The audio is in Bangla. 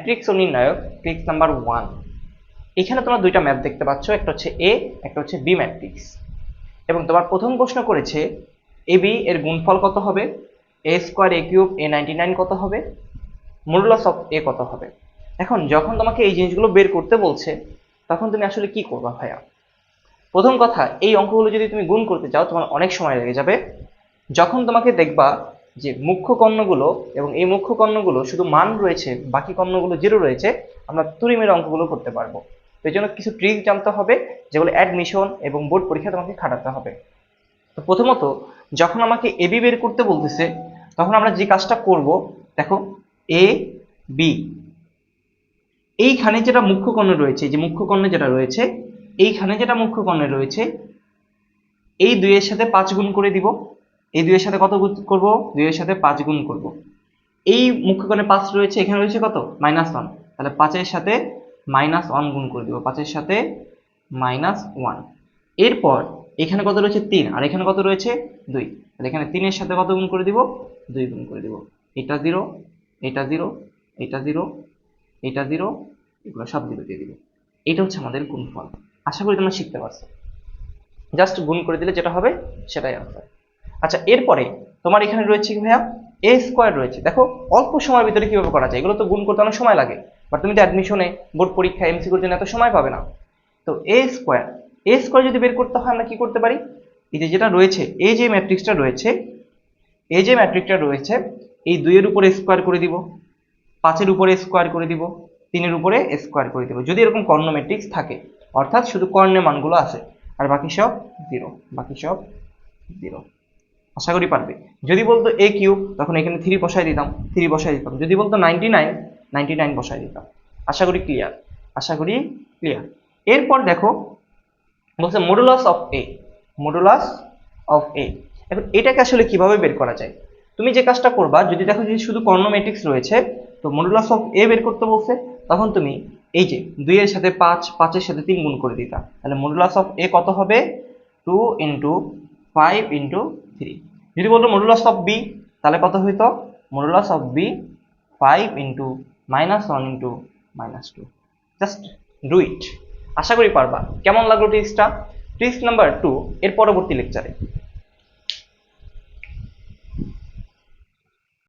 ম্যাট্রিক্স ও নির্ণায়ক ট্রিক্স নাম্বার ওয়ান এখানে তোমরা দুইটা ম্যাপ দেখতে পাচ্ছ, একটা হচ্ছে এ একটা হচ্ছে বি ম্যাট্রিক্স এবং তোমার প্রথম প্রশ্ন করেছে এ বি এর গুণফল কত হবে? A square A cube A ninety nine কত হবে? মডুলাস অফ এ কত হবে? এখন যখন তোমাকে এই জিনিসগুলো বের করতে বলছে, তখন তুমি আসলে কি করবা ভাইয়া? প্রথম কথা, এই অঙ্কগুলো যদি তুমি গুণ করতে চাও, তোমার অনেক সময় লেগে যাবে। যখন তোমাকে দেখবা যে মুখ্য কর্ণগুলো এবং এই মুখ্য কর্ণগুলো শুধু মান রয়েছে, বাকি কর্ণগুলো জিরো রয়েছে, আমরা তুরিমের অঙ্কগুলো করতে পারব। এই জন্য কিছু ট্রিক জানতে হবে, যেগুলো অ্যাডমিশন এবং বোর্ড পরীক্ষা তোমাকে খাটাতে হবে। তো প্রথমত, যখন আমাকে এবি বের করতে বলতেছে, তখন আমরা যে কাজটা করব, দেখো এ বি এইখানে যেটা মুখ্য কর্ণ রয়েছে, যে মুখ্য যেটা রয়েছে, এইখানে যেটা মুখ্য রয়েছে, এই দুইয়ের সাথে পাঁচ গুণ করে দিব। এই দুইয়ের সাথে কত গুণ করব? দুইয়ের সাথে পাঁচ গুণ করব। এই মুখ্য কর্ণে পাঁচ রয়েছে, এখানে রয়েছে কত? Minus one. তাহলে পাঁচের সাথে মাইনাস ওয়ান গুণ করে দিব। পাঁচের সাথে মাইনাস ওয়ান। এরপর এখানে কত রয়েছে? তিন। আর এখানে কত রয়েছে? দুই। তাহলে এখানে তিনের সাথে কত গুণ করে দিব? দুই গুণ করে দিব। এটা জিরো এটা জিরো এটা জিরো এটা জিরো, এগুলো সব জিরো দিয়ে দিব। এটা হচ্ছে আমাদের গুণফল। আশা করি তোমরা শিখতে পারছ। জাস্ট গুণ করে দিলে যেটা হবে সেটাই আনসার আচ্ছা এরপরে তোমার এখানে রয়েছে কি ভাইয়া? এ স্কোয়ার রয়েছে। দেখো, অল্প সময়ের ভিতরে কীভাবে করা যায়? এগুলো তো গুণ করতে অনেক সময় লাগে। বাট তুমি তো অ্যাডমিশনে বোর্ড পরীক্ষা এমসিকিউর জন্য এত সময় পাবে না। তো এ স্কোয়ার এ স্কোয়ার যদি বের করতে হয়, আমরা কি করতে পারি? এই যে যেটা রয়েছে, এই যে ম্যাট্রিক্সটা রয়েছে, এই যে ম্যাট্রিক্সটা রয়েছে, এই দুইয়ের উপরে স্কোয়ার করে দিব, পাঁচের উপরে স্কোয়ার করে দিব, তিনের উপরে স্কোয়ার করে দিব। যদি এরকম কর্ণ ম্যাট্রিক্স থাকে, অর্থাৎ শুধু কর্ণের মানগুলো আছে, আর বাকি সব জিরো বাকি সব জিরো আশা করি পারবে। যদি বলতো এ কিউব, তখন এখানে থ্রি বসাই দিতাম থ্রি বসাই দিতাম। যদি বলতো নাইনটি নাইন নাইনটি নাইন বসাই দিতাম। আশা করি ক্লিয়ার আশা করি ক্লিয়ার এরপর দেখো, বলছে modulus of A modulus of A এখন এটাকে আসলে কীভাবে বের করা যায়? তুমি যে কাজটা করবা, যদি দেখো যে শুধু কর্ণ ম্যাট্রিক্স রয়েছে, তো মডুলাস অফ এ বের করতে বলছে, তখন তুমি এই যে দুইয়ের সাথে পাঁচ, পাঁচের সাথে তিন গুণ করে দিতা। তাহলে মডুলাস অফ এ কত হবে? Two into five into three যদি বলতো মডুলাস অফ বি তাহলে কত হইতো? Modulus of B five into minus one into minus two just do it আশা করি পারবা। কেমন লাগল ট্রিক্সটা ট্রিক্স নাম্বার টু এর পরবর্তী লেকচারে